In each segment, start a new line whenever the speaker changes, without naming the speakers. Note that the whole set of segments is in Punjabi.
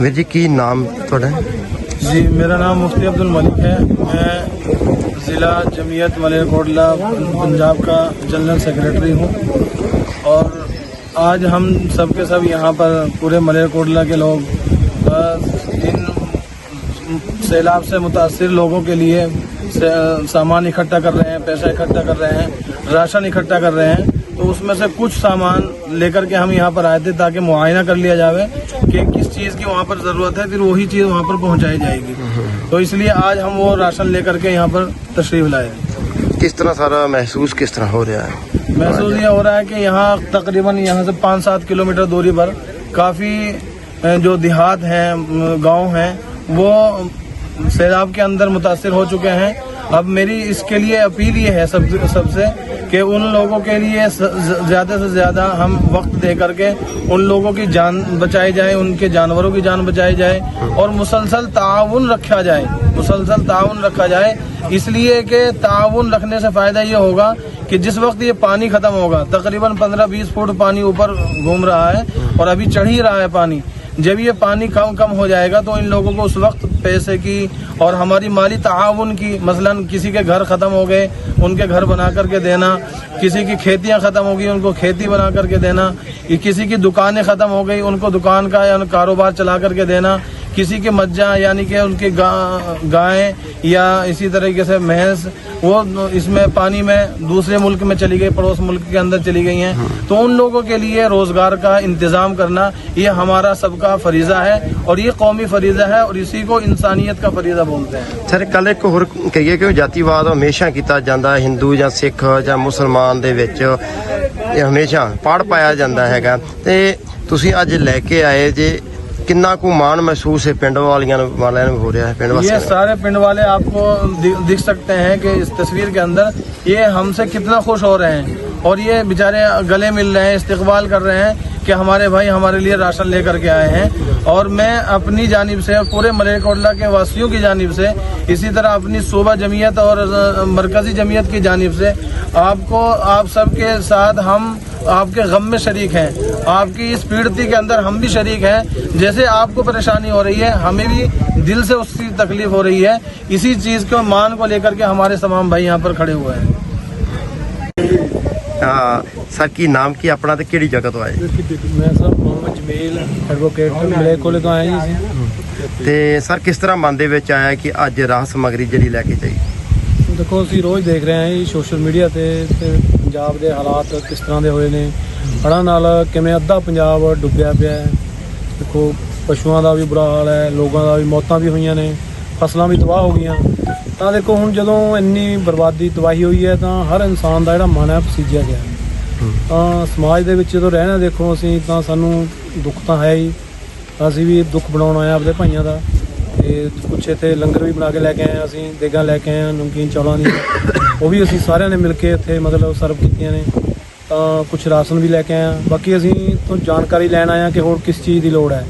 ویر جی کی نام تھوڑا
ہے جی میرا نام مفتی عبد الملک ہے میں ضلع جمعیت ملیر کوٹلا پنجاب کا جنرل سیکریٹری ہوں اور آج ہم سب کے سب یہاں پر پورے ملیر کوٹلا کے لوگ ان سیلاب سے متاثر لوگوں کے لیے سامان اکٹھا کر رہے ہیں پیسہ اکٹھا کر رہے ہیں راشن اکٹھا کر رہے ہیں। تو اس میں سے کچھ سامان لے کر کے ہم یہاں پر آئے تھے تاکہ معائنہ کر لیا جاوے کہ کس چیز کی وہاں پر ضرورت ہے پھر وہی چیز وہاں پر پہنچائی جائے گی۔ تو اس لیے آج ہم وہ راشن لے
کر کے یہاں پر تشریف لائے کس طرح سارا
محسوس کس طرح ہو رہا ہے؟ محسوس یہ ہو رہا ہے کہ یہاں تقریباً یہاں سے پانچ سات کلومیٹر دوری پر کافی جو دیہات ہیں گاؤں ہیں وہ سیلاب کے اندر متاثر ہو چکے ہیں۔ اب میری اس کے لیے اپیل یہ ہے سب سب سے کہ ان لوگوں کے لیے زیادہ سے زیادہ ہم وقت دے کر کے ان لوگوں کی جان بچائی جائے، ان کے جانوروں کی جان بچائی جائے اور مسلسل تعاون رکھا جائے۔ مسلسل تعاون رکھا جائے۔ اس لیے کہ تعاون رکھنے سے فائدہ یہ ہوگا کہ جس وقت یہ پانی ختم ہوگا، تقریباً پندرہ بیس فٹ پانی اوپر گھوم رہا ہے اور ابھی چڑھ ہی رہا ہے پانی۔ جب یہ پانی کم کم ہو جائے گا تو ان لوگوں کو اس وقت پیسے کی اور ہماری مالی تعاون کی، مثلا کسی کے گھر ختم ہو گئے، ان کے گھر بنا کر کے دینا، کسی کی کھیتیاں ختم ہو گئی ان کو کھیتی بنا کر کے دینا کسی کی دکانیں ختم ہو گئی ان کو دکان کا یا کاروبار چلا کر کے دینا किसी के मज्जा यानी कि उनकी गा, गायें या इसी तरीके से भैंस वो इसमें पानी में दूसरे मुल्क में चली गई पड़ोस मुल्क के अंदर चली गई हैं तो उन लोगों के लिए रोजगार का इंतजाम करना ये हमारा सबका फरीजा है और ये कौमी फरीजा है और इसी को इंसानियत का फरीजा बोलते हैं
ਸਰ ਕੱਲ ਇੱਕ ਹੋਰ ਕਹੀਏ ਕਿ ਜਾਤੀਵਾਦ ਹਮੇਸ਼ਾ ਕੀਤਾ ਜਾਂਦਾ ਹੈ ਹਿੰਦੂ ਜਾਂ ਸਿੱਖ ਜਾਂ ਮੁਸਲਮਾਨ ਦੇ ਵਿੱਚ ਇਹ ਹਮੇਸ਼ਾ ਪੜ ਪਾਇਆ ਜਾਂਦਾ ਹੈਗਾ ਤੇ ਤੁਸੀਂ ਅੱਜ ਲੈ ਕੇ ਆਏ ਜੇ ਕਿੰਨਾ ਕੁ ਮਾਣ ਮਹਿਸੂਸ ਹੈ ਪਿੰਡ ਵਾਲਿਆਂ ਨੂੰ ਵਾਲਿਆਂ ਨੂੰ یہ
سارے
پنڈ والے
آپ کو دکھ- سکتے ہیں کہ اس تصویر کے اندر یہ ہم سے کتنا خوش ہو رہے ہیں اور یہ بیچارے گلے مل رہے ہیں استقبال کر رہے ہیں کہ ہمارے بھائی ہمارے لیے راشن لے کر کے آئے ہیں اور میں اپنی جانب سے اور پورے ملیرکوٹلا کے واسیوں کی جانب سے اسی طرح اپنی صوبہ جمعیت اور مرکزی جمعیت کی جانب سے آپ کو آپ سب کے ساتھ ہم आपके गम में शरीक हैं आपकी इस पीड़िती के अंदर हम भी शरीक हैं जैसे आपको परेशानी हो रही है हमें भी दिल से उसकी तकलीफ हो रही है इसी चीज़ को मान को लेकर के हमारे तमाम भाई यहाँ पर खड़े हुए हैं
ਹਾਂ ਸਰ ਕੀ ਨਾਮ ਕੀ ਆਪਣਾ ਤੇ ਕਿਹੜੀ ਜਗ੍ਹਾ ਤੋਂ ਆਏ
मैं सर मोहम्मद जमील एडवोकेट मलेकोले तो आए जी
ਤੇ ਸਰ ਕਿਸ ਤਰ੍ਹਾਂ ਮਨ ਦੇ ਵਿੱਚ ਆਇਆ ਕਿ ਅੱਜ ਰਾਹ ਸਮਗਰੀ ਜਿਹੜੀ ਲੈ ਕੇ ਜਾਈ
ਦੇਖੋ ਅਸੀਂ ਰੋਜ਼ ਦੇਖ ਰਹੇ ਹਾਂ ਜੀ ਸੋਸ਼ਲ ਮੀਡੀਆ ਤੇ ਤੇ ਪੰਜਾਬ ਦੇ ਹਾਲਾਤ ਕਿਸ ਤਰ੍ਹਾਂ ਦੇ ਹੋਏ ਨੇ? ਹੜ੍ਹਾਂ ਨਾਲ ਕਿਵੇਂ ਅੱਧਾ ਪੰਜਾਬ ਡੁੱਬਿਆ ਪਿਆ ਹੈ? ਦੇਖੋ ਪਸ਼ੂਆਂ ਦਾ ਵੀ ਬੁਰਾ ਹਾਲ ਹੈ ਲੋਕਾਂ ਦਾ ਵੀ ਮੌਤਾਂ ਵੀ ਹੋਈਆਂ ਨੇ ਫਸਲਾਂ ਵੀ ਤਬਾਹ ਹੋ ਗਈਆਂ। ਤਾਂ ਦੇਖੋ ਹੁਣ ਜਦੋਂ ਇੰਨੀ ਬਰਬਾਦੀ ਤਬਾਹੀ ਹੋਈ ਹੈ ਤਾਂ ਹਰ ਇਨਸਾਨ ਦਾ ਜਿਹੜਾ ਮਨ ਹੈ ਪਸੀਜਿਆ ਗਿਆ। ਤਾਂ ਸਮਾਜ ਦੇ ਵਿੱਚ ਜਦੋਂ ਰਹਿਣਾ ਦੇਖੋ ਅਸੀਂ ਤਾਂ ਸਾਨੂੰ ਦੁੱਖ ਤਾਂ ਹੈ ਹੀ। ਅਸੀਂ ਵੀ ਦੁੱਖ ਬਣਾਉਣ ਆਏ ਆਪਦੇ ਭਾਈਆਂ ਦਾ। ਤੇ ਕੁਛ ਇੱਥੇ ਲੰਗਰ ਵੀ ਬਣਾ ਕੇ ਲੈ ਕੇ ਆਏ ਹਾਂ ਅਸੀਂ ਦੇਗਾਂ ਲੈ ਕੇ ਆਏ ਹਾਂ ਨਮਕੀਨ ਚੌਲਾਂ ਦੀ ਉਹ ਵੀ ਅਸੀਂ ਸਾਰਿਆਂ ਨੇ ਮਿਲ ਕੇ ਇੱਥੇ ਮਤਲਬ ਸਰਵ ਕੀਤੀਆਂ ਨੇ। ਤਾਂ ਕੁਛ ਰਾਸ਼ਨ ਵੀ ਲੈ ਕੇ ਆਏ ਹਾਂ ਬਾਕੀ ਅਸੀਂ ਤੋਂ ਜਾਣਕਾਰੀ ਲੈਣ ਆਏ ਹਾਂ ਕਿ ਹੋਰ ਕਿਸ ਚੀਜ਼ ਦੀ ਲੋੜ ਹੈ।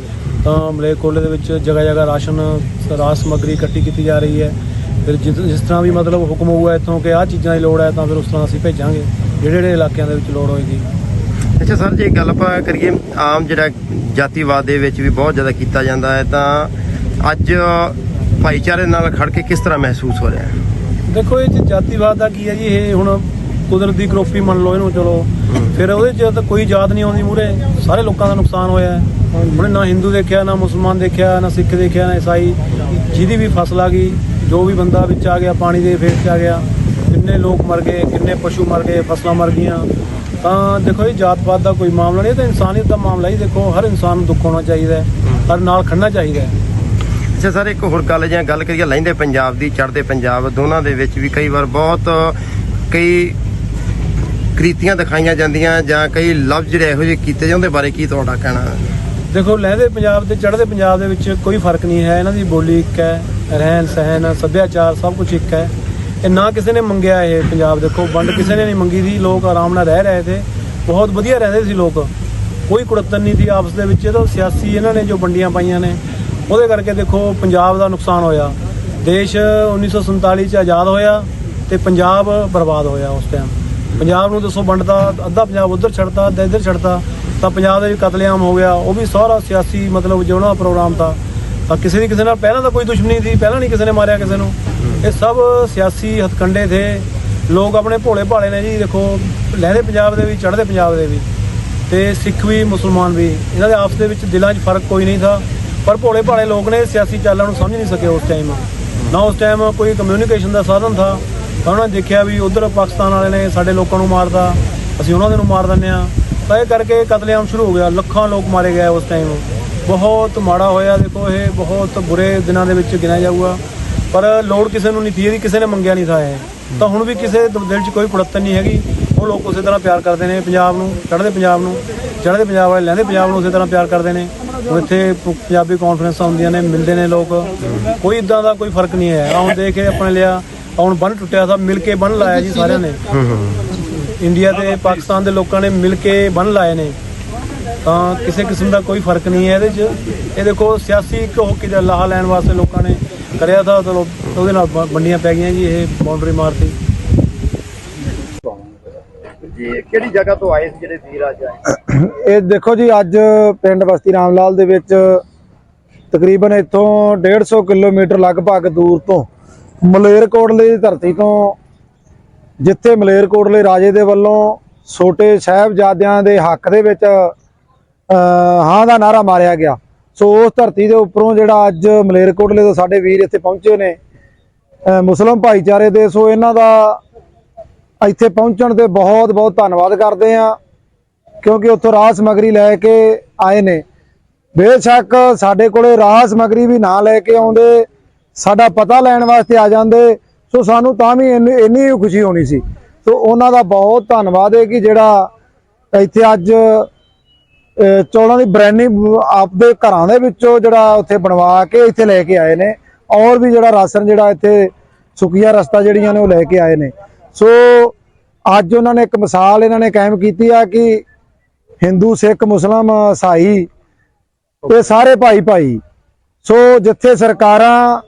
ਤਾਂ ਮਲੇਰਕੋਟਲੇ ਦੇ ਵਿੱਚ ਜਗ੍ਹਾ ਜਗ੍ਹਾ ਰਾਸ਼ਨ ਰਾਸ ਸਮੱਗਰੀ ਇਕੱਠੀ ਕੀਤੀ ਜਾ ਰਹੀ ਹੈ। ਫਿਰ ਜਿਸ ਜਿਸ ਤਰ੍ਹਾਂ ਵੀ ਮਤਲਬ ਹੁਕਮ ਹੋਊਗਾ ਇੱਥੋਂ ਕਿ ਆਹ ਚੀਜ਼ਾਂ ਦੀ ਲੋੜ ਹੈ, ਤਾਂ ਫਿਰ ਉਸ ਤਰ੍ਹਾਂ ਅਸੀਂ ਭੇਜਾਂਗੇ। ਜਿਹੜੇ ਜਿਹੜੇ ਇਲਾਕਿਆਂ ਦੇ ਵਿੱਚ ਲੋੜ ਹੋਏਗੀ।
ਅੱਛਾ ਸਰ, ਜੇ ਗੱਲ ਆਪਾਂ ਕਰੀਏ ਆਮ ਜਿਹੜਾ ਜਾਤੀਵਾਦ ਦੇ ਵਿੱਚ ਵੀ ਬਹੁਤ ਜ਼ਿਆਦਾ ਕੀਤਾ ਜਾਂਦਾ ਹੈ, ਤਾਂ ਅੱਜ ਭਾਈਚਾਰੇ ਨਾਲ ਖੜ ਕੇ ਕਿਸ ਤਰ੍ਹਾਂ ਮਹਿਸੂਸ ਹੋ ਰਿਹਾ ਹੈ?
ਦੇਖੋ ਇਹ 'ਚ ਜਾਤੀਵਾਦ ਦਾ ਕੀ ਹੈ ਜੀ? ਇਹ ਹੁਣ ਕੁਦਰਤੀ ਕਰੋਪੀ ਮੰਨ ਲਓ ਇਹਨੂੰ ਚਲੋ। ਫਿਰ ਉਹਦੇ 'ਚ ਤਾਂ ਕੋਈ ਜਾਤ ਨਹੀਂ ਆਉਂਦੀ ਮੂਰੇ ਸਾਰੇ ਲੋਕਾਂ ਦਾ ਨੁਕਸਾਨ ਹੋਇਆ ਹੈ। ਹੁਣ ਨਾ ਹਿੰਦੂ ਦੇਖਿਆ ਨਾ ਮੁਸਲਮਾਨ ਦੇਖਿਆ ਨਾ ਸਿੱਖ ਦੇਖਿਆ ਨਾ ਈਸਾਈ। ਜਿਹਦੀ ਵੀ ਫਸਲ ਆ ਗਈ ਜੋ ਵੀ ਬੰਦਾ ਵਿੱਚ ਆ ਗਿਆ ਪਾਣੀ ਦੇ ਫੇਰ 'ਚ ਆ ਗਿਆ ਕਿੰਨੇ ਲੋਕ ਮਰ ਗਏ ਕਿੰਨੇ ਪਸ਼ੂ ਮਰ ਗਏ ਫਸਲਾਂ ਮਰ ਗਈਆਂ। ਤਾਂ ਦੇਖੋ ਇਹ ਜਾਤ-ਪਾਤ ਦਾ ਕੋਈ ਮਾਮਲਾ ਨਹੀਂ ਇਹ ਤਾਂ ਇਨਸਾਨੀਅਤ ਦਾ ਮਾਮਲਾ ਹੀ ਦੇਖੋ ਹਰ ਇਨਸਾਨ ਨੂੰ ਦੁੱਖ ਹੋਣਾ ਚਾਹੀਦਾ ਹੈ। ਹਰ ਨਾਲ ਖੜਨਾ ਚਾਹੀਦਾ ਹੈ।
ਅੱਛਾ ਸਰ, ਇੱਕ ਹੋਰ ਗੱਲ ਜਾਂ ਗੱਲ ਕਰੀਏ ਲਹਿੰਦੇ ਪੰਜਾਬ ਦੀ, ਚੜ੍ਹਦੇ ਪੰਜਾਬ, ਦੋਨਾਂ ਦੇ ਵਿੱਚ ਵੀ ਕਈ ਵਾਰ ਬਹੁਤ ਕਈ ਕ੍ਰਿਤੀਆਂ ਦਿਖਾਈਆਂ ਜਾਂਦੀਆਂ ਜਾਂ ਕਈ ਲਫ਼ਜ਼ ਜਿਹੜੇ ਇਹੋ ਜਿਹੇ ਕੀਤੇ ਜਾਂਦੇ ਬਾਰੇ ਕੀ ਤੁਹਾਡਾ ਕਹਿਣਾ?
ਦੇਖੋ ਲਹਿੰਦੇ ਪੰਜਾਬ ਤੇ ਚੜ੍ਹਦੇ ਪੰਜਾਬ ਦੇ ਵਿੱਚ ਕੋਈ ਫ਼ਰਕ ਨਹੀਂ ਹੈ। ਇਹਨਾਂ ਦੀ ਬੋਲੀ ਇੱਕ ਹੈ, ਰਹਿਣ ਸਹਿਣ, ਸੱਭਿਆਚਾਰ ਸਭ ਕੁਝ ਇੱਕ ਹੈ। ਇਹ ਨਾ ਕਿਸੇ ਨੇ ਮੰਗਿਆ ਇਹ ਪੰਜਾਬ, ਦੇਖੋ, ਵੰਡ ਕਿਸੇ ਨੇ ਨਹੀਂ ਮੰਗੀ ਸੀ ਲੋਕ ਆਰਾਮ ਨਾਲ ਰਹਿ ਰਹੇ ਤੇ ਬਹੁਤ ਵਧੀਆ ਰਹਿੰਦੇ ਸੀ ਲੋਕ। ਕੋਈ ਕੁੜੱਤਨ ਨਹੀਂ ਸੀ ਆਪਸ ਦੇ ਵਿੱਚ, ਇਹ ਤਾਂ ਸਿਆਸੀ ਇਹਨਾਂ ਨੇ ਜੋ ਵੰਡੀਆਂ ਪਾਈਆਂ ਨੇ। ਉਹਦੇ ਕਰਕੇ ਦੇਖੋ ਪੰਜਾਬ ਦਾ ਨੁਕਸਾਨ ਹੋਇਆ। ਦੇਸ਼ 1947 ਚ ਆਜ਼ਾਦ ਹੋਇਆ ਤੇ ਪੰਜਾਬ ਬਰਬਾਦ ਹੋਇਆ ਉਸ ਟਾਈਮ ਪੰਜਾਬ ਨੂੰ ਦੱਸੋ ਵੰਡਦਾ ਅੱਧਾ ਪੰਜਾਬ ਉਧਰ ਛੱਡਤਾ, ਅੱਧਾ ਇੱਧਰ ਛੱਡਤਾ,
ਤਾਂ ਪੰਜਾਬ ਦੇ ਵੀ ਕਤਲੇਆਮ ਹੋ ਗਿਆ, ਉਹ ਵੀ ਸਾਰਾ ਸਿਆਸੀ ਮਤਲਬ ਜੋ ਪ੍ਰੋਗਰਾਮ ਤਾਂ। ਤਾਂ ਕਿਸੇ ਦੀ ਕਿਸੇ ਨਾਲ ਪਹਿਲਾਂ ਤਾਂ ਕੋਈ ਦੁਸ਼ਮਣੀ ਸੀ, ਪਹਿਲਾਂ ਨਹੀਂ ਕਿਸੇ ਨੇ ਮਾਰਿਆ ਕਿਸੇ ਨੂੰ। ਇਹ ਸਭ ਸਿਆਸੀ ਹਥਕੰਡੇ ਥੇ। ਲੋਕ ਆਪਣੇ ਭੋਲੇ ਭਾਲੇ ਨੇ ਜੀ, ਦੇਖੋ ਲਹਿੰਦੇ ਪੰਜਾਬ ਦੇ ਵੀ, ਚੜ੍ਹਦੇ ਪੰਜਾਬ ਦੇ ਵੀ। ਤੇ ਸਿੱਖ ਵੀ, ਮੁਸਲਮਾਨ ਵੀ, ਇਹਨਾਂ ਦੇ ਆਪਸ ਦੇ ਵਿੱਚ ਦਿਲਾਂ 'ਚ ਫ਼ਰਕ ਕੋਈ ਨਹੀਂ ਥਾ। ਪਰ ਭੋਲੇ ਭਾਲੇ ਲੋਕ ਨੇ ਸਿਆਸੀ ਚਾਲਾਂ ਨੂੰ ਸਮਝ ਨਹੀਂ ਸਕੇ ਉਸ ਟਾਈਮ ਨਾ ਉਸ ਟਾਈਮ ਕੋਈ ਕਮਿਊਨੀਕੇਸ਼ਨ ਦਾ ਸਾਧਨ ਥਾ। ਉਹਨਾਂ ਨੇ ਦੇਖਿਆ ਵੀ ਉਧਰ ਪਾਕਿਸਤਾਨ ਵਾਲੇ ਨੇ ਸਾਡੇ ਲੋਕਾਂ ਨੂੰ ਮਾਰਦਾ ਅਸੀਂ ਉਹਨਾਂ ਦੇ ਨੂੰ ਮਾਰ ਦਿੰਦੇ ਆ ਤਾਂ ਇਹ ਕਰਕੇ ਕਤਲੇਆਮ ਸ਼ੁਰੂ ਹੋ ਗਿਆ। ਲੱਖਾਂ ਲੋਕ ਮਾਰੇ ਗਏ ਉਸ ਟਾਈਮ ਬਹੁਤ ਮਾੜਾ ਹੋਇਆ। ਦੇਖੋ ਇਹ ਬਹੁਤ ਬੁਰੇ ਦਿਨਾਂ ਦੇ ਵਿੱਚ ਗਿਣਿਆ ਜਾਊਗਾ। ਪਰ ਲੋੜ ਕਿਸੇ ਨੂੰ ਨਹੀਂ ਸੀ ਇਹਦੀ ਕਿਸੇ ਨੇ ਮੰਗਿਆ ਨਹੀਂ ਥਾ ਇਹ। ਤਾਂ ਹੁਣ ਵੀ ਕਿਸੇ ਦਿਲ 'ਚ ਕੋਈ ਕੁੜੱਤਨ ਨਹੀਂ ਹੈਗੀ। ਉਹ ਲੋਕ ਉਸੇ ਤਰ੍ਹਾਂ ਪਿਆਰ ਕਰਦੇ ਨੇ ਪੰਜਾਬ ਨੂੰ। ਚੜ੍ਹਦੇ ਪੰਜਾਬ ਨੂੰ। ਚੜ੍ਹਦੇ ਪੰਜਾਬ ਵਾਲੇ ਲੈਂਦੇ ਪੰਜਾਬ ਨੂੰ ਉਸੇ ਤਰ੍ਹਾਂ ਪਿਆਰ ਕਰਦੇ ਨੇ। ਇੱਥੇ ਪ- ਪੰਜਾਬੀ ਕਾਨਫਰੰਸਾਂ ਹੁੰਦੀਆਂ ਨੇ ਮਿਲਦੇ ਨੇ ਲੋਕ। ਕੋਈ ਇਦਾਂ ਦਾ ਕੋਈ ਫ਼ਰਕ ਨਹੀਂ ਹੈ। ਹੁਣ ਦੇਖ ਕੇ ਆਪਣੇ ਲਿਆ ਹੁਣ ਬੰਨ ਟੁੱਟਿਆ ਤਾਂ ਮਿਲ ਕੇ ਬੰਨ ਲਾਇਆ ਜੀ ਸਾਰਿਆਂ ਨੇ। ਇੰਡੀਆ ਤੇ ਪਾਕਿਸਤਾਨ ਦੇ ਲੋਕਾਂ ਨੇ ਮਿਲ ਕੇ ਬੰਨ ਲਾਏ ਨੇ। ਤਾਂ ਕਿਸੇ ਕਿਸਮ ਦਾ ਕੋਈ ਫ਼ਰਕ ਨਹੀਂ ਹੈ ਇਹਦੇ 'ਚ। ਇਹ ਦੇਖੋ ਸਿਆਸੀ ਇੱਕ ਹੋ ਕੇ ਲਾਹਾ ਲੈਣ ਵਾਸਤੇ ਲੋਕਾਂ ਨੇ ਕਰਿਆ ਤਾਂ ਚਲੋ ਉਹਦੇ ਨਾਲ ਬ- ਵੰਡੀਆਂ ਪੈ ਗਈਆਂ ਜੀ ਇਹ ਬਾਉਂਡਰੀ ਮਾਰਤੀ।
ਜੀ ਕਿਹੜੀ ਜਗ੍ਹਾ ਤੋਂ ਆਏ ਸੀ ਜਿਹੜੇ ਵੀਰ ਅੱਜ ਆਏ?
ਇਹ ਦੇਖੋ ਜੀ ਅੱਜ ਪਿੰਡ ਬਸਤੀ ਰਾਮ ਲਾਲ ਦੇ ਵਿੱਚ ਤਕਰੀਬਨ ਇੱਥੋਂ 150 ਕਿਲੋਮੀਟਰ ਲਗਭਗ ਦੂਰ ਤੋਂ ਮਲੇਰਕੋਟਲੇ ਦੀ ਧਰਤੀ ਤੋਂ ਜਿੱਥੇ ਮਲੇਰਕੋਟਲੇ ਰਾਜੇ ਦੇ ਵੱਲੋਂ ਛੋਟੇ ਸਾਹਿਬਜ਼ਾਦਿਆਂ ਦੇ ਹੱਕ ਦੇ ਵਿੱਚ ਹਾਂ ਦਾ ਨਾਰਾ ਮਾਰਿਆ ਗਿਆ। ਸੋ ਉਸ ਧਰਤੀ ਦੇ ਉੱਪਰੋਂ ਜਿਹੜਾ ਅੱਜ ਮਲੇਰਕੋਟਲੇ ਤੋਂ ਸਾਡੇ ਵੀਰ ਇੱਥੇ ਪਹੁੰਚੇ ਨੇ ਅਹ, ਮੁਸਲਮ ਭਾਈਚਾਰੇ ਦੇ। ਸੋ ਇਹਨਾਂ ਦਾ ਇੱਥੇ ਪਹੁੰਚਣ ਤੇ ਬਹੁਤ ਬਹੁਤ ਧੰਨਵਾਦ ਕਰਦੇ ਆ ਕਿਉਂਕਿ ਉੱਥੋਂ ਰਾਹ ਸਮਗਰੀ ਲੈ ਕੇ ਆਏ ਨੇ। ਬੇਸ਼ੱਕ ਸਾਡੇ ਕੋਲੇ ਰਾਹ ਸਮਗਰੀ ਵੀ ਨਾ ਲੈ ਕੇ ਆਉਂਦੇ ਸਾਡਾ ਪਤਾ ਲੈਣ ਵਾਸਤੇ ਆ ਜਾਂਦੇ ਸੋ ਸਾਨੂੰ ਤਾਂ ਵੀ ਇੰਨੀ ਇੰਨੀ ਖੁਸ਼ੀ ਹੋਣੀ ਸੀ। ਸੋ ਉਹਨਾਂ ਦਾ ਬਹੁਤ ਧੰਨਵਾਦ ਹੈ ਕਿ ਜਿਹੜਾ ਇੱਥੇ ਅੱਜ ਅਹ, ਚੌਲਾਂ ਦੀ ਬਰੈਨੀ ਆਪਦੇ ਘਰਾਂ ਦੇ ਵਿੱਚੋਂ ਜਿਹੜਾ ਉੱਥੇ ਬਣਵਾ ਕੇ ਇੱਥੇ ਲੈ ਕੇ ਆਏ ਨੇ। ਔਰ ਵੀ ਜਿਹੜਾ ਰਾਸ਼ਨ ਜਿਹੜਾ ਇੱਥੇ ਸੁੱਕੀਆਂ ਰਸਤਾ ਜਿਹੜੀਆਂ ਨੇ ਉਹ ਲੈ ਕੇ ਆਏ ਨੇ। ਸੋ ਅੱਜ ਉਹਨਾਂ ਨੇ ਇੱਕ ਮਿਸਾਲ ਇਹਨਾਂ ਨੇ ਕਾਇਮ ਕੀਤੀ ਆ ਕਿ ਹਿੰਦੂ ਸਿੱਖ ਮੁਸਲਮ ਈਸਾਈ ਇਹ ਸਾਰੇ ਭਾਈ ਭਾਈ। ਸੋ ਜਿੱਥੇ ਸਰਕਾਰਾਂ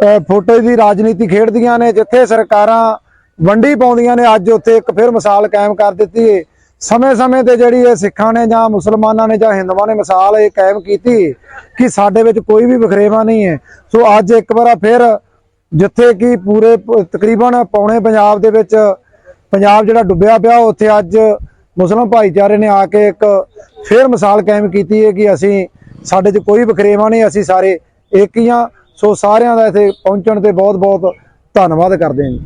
ਅਹ, ਫੋਟੋ ਦੀ ਰਾਜਨੀਤੀ ਖੇਡਦੀਆਂ ਨੇ ਜਿੱਥੇ ਸਰਕਾਰਾਂ ਵੰਡੀ ਪਾਉਂਦੀਆਂ ਨੇ ਅੱਜ ਉੱਥੇ ਇੱਕ ਫਿਰ ਮਿਸਾਲ ਕਾਇਮ ਕਰ ਦਿੱਤੀ ਹੈ ਸਮੇਂ-ਸਮੇਂ ਤੇ ਜਿਹੜੀ ਇਹ ਸਿੱਖਾਂ ਨੇ ਜਾਂ ਮੁਸਲਮਾਨਾਂ ਨੇ ਜਾਂ ਹਿੰਦੂਆਂ ਨੇ ਮਿਸਾਲ ਇਹ ਕਾਇਮ ਕੀਤੀ ਕਿ ਸਾਡੇ ਵਿੱਚ ਕੋਈ ਵੀ ਵਖਰੇਵਾ ਨਹੀਂ ਹੈ ਸੋ ਅੱਜ ਇੱਕ ਵਾਰ ਫਿਰ ਜਿੱਥੇ ਕਿ ਪੂਰੇ ਤਕਰੀਬਨ ਪੌਣੇ ਪੰਜਾਬ ਦੇ ਵਿੱਚ ਪੰਜਾਬ ਜਿਹੜਾ ਡੁੱਬਿਆ ਪਿਆ ਉੱਥੇ ਅੱਜ ਮੁਸਲਮ ਭਾਈਚਾਰੇ ਨੇ ਆ ਕੇ ਇੱਕ ਫੇਰ ਮਿਸਾਲ ਕਾਇਮ ਕੀਤੀ ਹੈ ਕਿ ਅਸੀਂ ਸਾਡੇ 'ਚ ਕੋਈ ਵਖਰੇਵਾ ਨਹੀਂ, ਅਸੀਂ ਸਾਰੇ ਇੱਕ ਹੀ ਹਾਂ। ਸੋ ਸਾਰਿਆਂ ਦਾ ਇੱਥੇ ਪਹੁੰਚਣ ਤੇ ਬਹੁਤ ਬਹੁਤ ਧੰਨਵਾਦ ਕਰਦੇ ਹਾਂ ਜੀ।